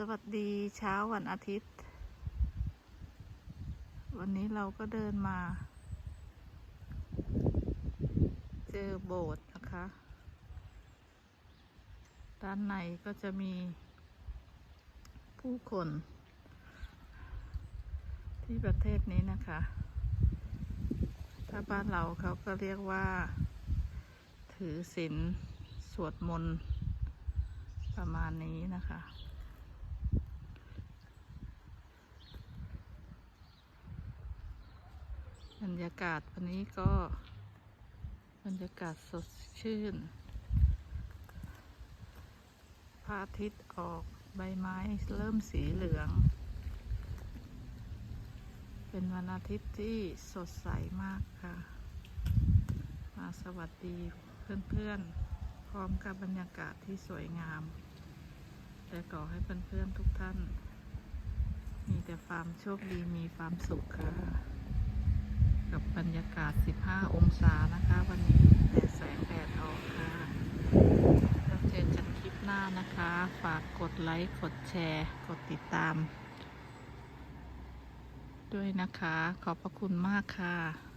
สวัสดีเช้าวันอาทิตย์ วันนี้เราก็เดินมา เจอโบสถ์นะคะ ด้านในก็จะมีผู้คนที่ประเทศนี้นะคะ ถ้าบ้านเราเขาก็เรียกว่า ถือศีลสวดมนต์ประมาณนี้นะคะ บรรยากาศวันนี้ก็บรรยากาศสดชื่นพระอาทิตย์ออกใบไม้เริ่มสีเหลือง เป็นวันอาทิตย์ที่สดใสมากค่ะ มาสวัสดีเพื่อนๆ พร้อมกับบรรยากาศที่สวยงาม และขอให้เพื่อนๆทุกท่าน มีแต่ความโชคดีมีความสุขค่ะ กับบรรยากาศ 15 องศานะคะ วันนี้แต่แสงแดดออกค่ะแล้วเจอกันคลิปหน้านะคะ ฝากกดไลค์ กดแชร์ กดติดตาม ด้วยนะคะ ขอบพระคุณมากค่ะ